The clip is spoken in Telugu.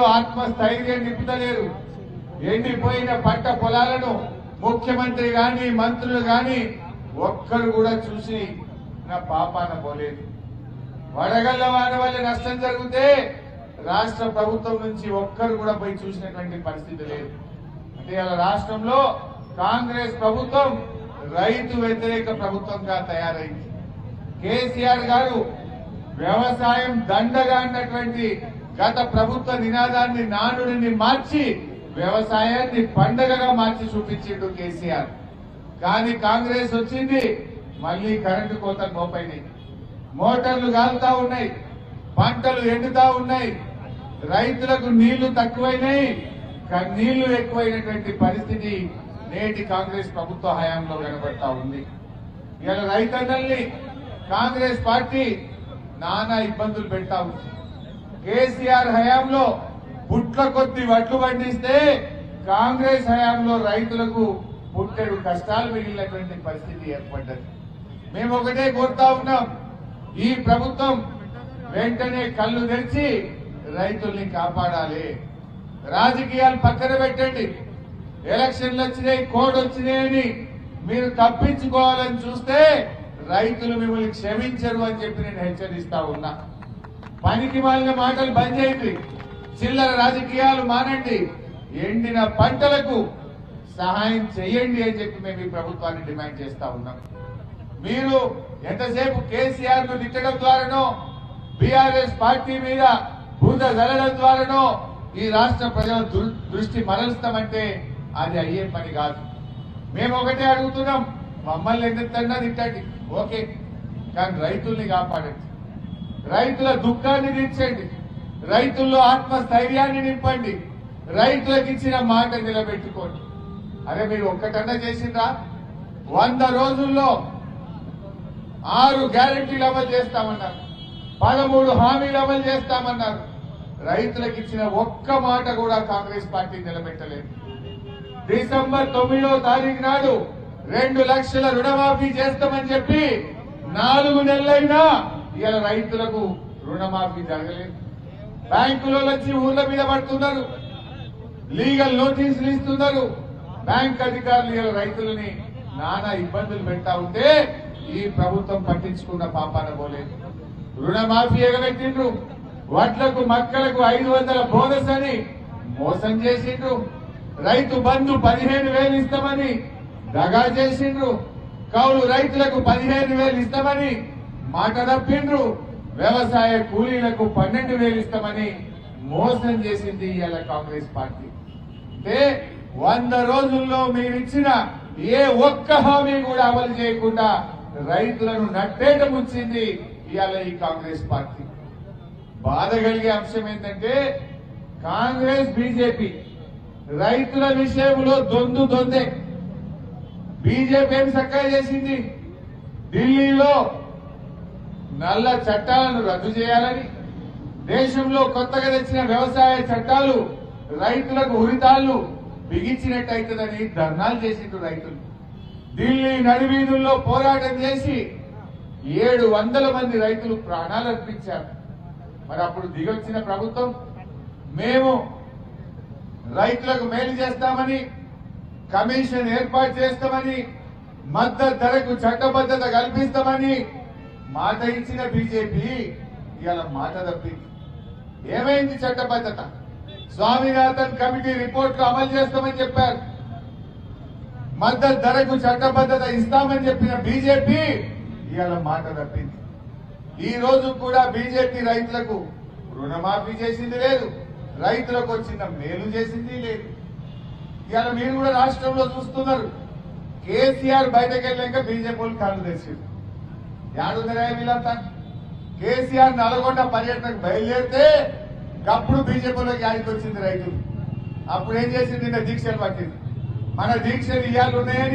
ఆత్మస్థైర్యం నింపుతలేరు? ఎండిపోయిన పంట పొలాలను ముఖ్యమంత్రి గాని మంత్రులు గాని ఒక్కరు కూడా చూసి నా పాపాన పోలేదు. వడగళ్ళ వాన వల్ల నష్టం జరిగితే రాష్ట్ర ప్రభుత్వం నుంచి ఒక్కరు కూడా పోయి చూసినటువంటి పరిస్థితి లేదు. అంటే ఇలా రాష్ట్రంలో కాంగ్రెస్ ప్రభుత్వం రైతు వ్యతిరేక ప్రభుత్వంగా తయారైంది. కేసీఆర్ గారు వ్యవసాయం దండగా అన్నటువంటి గత ప్రభుత్వ నినాదాన్ని నానుడిని మార్చి వ్యవసాయాన్ని పండగగా మార్చి చూపించిండు కేసీఆర్. కానీ కాంగ్రెస్ వచ్చింది మళ్ళీ కరెంటు కోత మోపైనాయి మోటార్లు కాలుతా ఉన్నాయి పంటలు ఎండుతా ఉన్నాయి రైతులకు నీళ్ళు తక్కువైనాయి నీళ్ళు ఎక్కువైనటువంటి పరిస్థితి నేటి కాంగ్రెస్ ప్రభుత్వ హయాంలో కనబడతా ఉంది. ఇలా రైతన్నల్ని కాంగ్రెస్ పార్టీ నానా ఇబ్బందులు పెడతా ఉంది. కేసీఆర్ హయాంలో పుట్ల కొద్ది వడ్లు పండిస్తే కాంగ్రెస్ హయాంలో రైతులకు పుట్టెడు కష్టాలు మిగిలినటువంటి పరిస్థితి ఏర్పడ్డది. మేము ఒకటే కోరుతా ఉన్నాం ఈ ప్రభుత్వం వెంటనే కళ్ళు తెరిచి రైతుల్ని కాపాడాలి. రాజకీయాలు పక్కన పెట్టండి. ఎలక్షన్లు వచ్చినాయి కోడ్ వచ్చినాయని మీరు తప్పించుకోవాలని చూస్తే రైతులు మిమ్మల్ని క్షమించరు అని చెప్పి నేను హెచ్చరిస్తా ఉన్నా. పనికి మాలిన మాటలు బంద్ చేయండి. చిల్లర రాజకీయాలు మానండి. ఎండిన పంటలకు సహాయం చేయండి అని చెప్పి మేము ఈ ప్రభుత్వాన్ని డిమాండ్ చేస్తా ఉన్నాం. మీరు ఎంతసేపు కేసీఆర్ను తిట్టడం ద్వారానో బీఆర్ఎస్ పార్టీ మీద బూద జల్లడం ద్వారానో ఈ రాష్ట్ర ప్రజల దృష్టి మరలుస్తామంటే అది అయ్యే పని కాదు. మేము ఒకటే అడుగుతున్నాం మమ్మల్ని ఎందుకన్నా తిట్టండి? ఓకే కానీ రైతుల్ని కాపాడండి. రైతుల దుఃఖాన్ని తీర్చండి. రైతుల్లో ఆత్మస్థైర్యాన్ని నింపండి. రైతులకు ఇచ్చిన మాట నిలబెట్టుకోండి. అరే మీరు ఒక్కటన్నా చేసిండ్రా? వంద రోజుల్లో ఆరు గ్యారెంటీలు అమలు చేస్తామన్నారు. పదమూడు హామీలు అమలు చేస్తామన్నారు. రైతులకు ఇచ్చిన ఒక్క మాట కూడా కాంగ్రెస్ పార్టీ నిలబెట్టలేదు. డిసెంబర్ తొమ్మిదో తారీఖు నాడు రెండు లక్షల రుణమాఫీ చేస్తామని చెప్పి నాలుగు నెలలైనా ఇవాళ రైతులకు రుణమాఫీ జరగలేదు. బ్యాంకులో వచ్చి ఊర్ల మీద పడుతున్నారు. లీగల్ నోటీసులు ఇస్తున్నారు. బ్యాంక్ అధికారులు ఇవాళ రైతులని నానా ఇబ్బందులు పెడతా ఉంటే ఈ ప్రభుత్వం పట్టించుకున్న పాపాన పోలేదు. రుణమాఫీ ఎగబెట్టిండ్రు. వడ్లకు మక్కలకు ఐదు వందల బోనస్ అని మోసం చేసిండ్రు. రైతు బంధు పదిహేను వేలు ఇస్తామని దగా చేసిండ్రు. కౌలు రైతులకు పదిహేను వేలు ఇస్తామని మాట తప్పిండ్రు. వ్యవసాయ కూలీలకు పన్నెండు వేలు ఇస్తామని మోసం చేసింది ఇవాళ కాంగ్రెస్ పార్టీ. అంటే వంద రోజుల్లో మీరిచ్చిన ఏ ఒక్క హామీ కూడా అమలు చేయకుండా రైతులను నట్టేట ముంచింది ఇవాళ ఈ కాంగ్రెస్ పార్టీ. బాధ కలిగే అంశం ఏంటంటే కాంగ్రెస్ బీజేపీ రైతుల విషయంలో దొందు దొందే. బీజేపీ ఏం చక్కగా చేసింది? ఢిల్లీలో నల్ల చట్టాలను రద్దు చేయాలని దేశంలో కొత్తగా తెచ్చిన వ్యవసాయ చట్టాలు రైతులకు ఉరితాళ్ళు బిగించినట్టయితుందని ధర్నాలు చేసిండ్రు రైతులు. ఢిల్లీ నడివీధుల్లో పోరాటం చేసి ఏడు వందల మంది రైతులు ప్రాణాలు అర్పించారు. మరి అప్పుడు దిగొచ్చిన ప్రభుత్వం మేము రైతులకు మేలు చేస్తామని కమిషన్ ఏర్పాటు చేస్తామని మద్దతు ధరకు చట్టబద్ధత కల్పిస్తామని మాట ఇచ్చిన బీజేపీ ఇవాళ మాట తప్పింది. ఏమైంది చట్టబద్ధత స్వామినాథన్ కమిటీ రిపోర్ట్లు అమలు చేస్తామని చెప్పారు. మద్దతు ధరకు చట్టబద్ధత ఇస్తామని చెప్పిన బీజేపీ ఇవాళ మాట తప్పింది. ఈ రోజు కూడా బీజేపీ రైతులకు రుణమాఫీ చేసింది లేదు. రైతులకు వచ్చిన మేలు చేసింది లేదు. ఇవాళ మీరు కూడా రాష్ట్రంలో చూస్తున్నారు. కేసీఆర్ బయటకు వెళ్ళాక బీజేపీ వాళ్ళు కాళ్ళు తెచ్చింది యాడుందరా వీళ్ళంతా కేసీఆర్ నల్గొండ పర్యటనకు బయలుదేరితే అప్పుడు బీజేపీలోకి యాడికి వచ్చింది రైతులు. అప్పుడు ఏం చేసింది? నిన్న దీక్షలు పట్టింది. మన దీక్షలు ఇవాళ ఉన్నాయని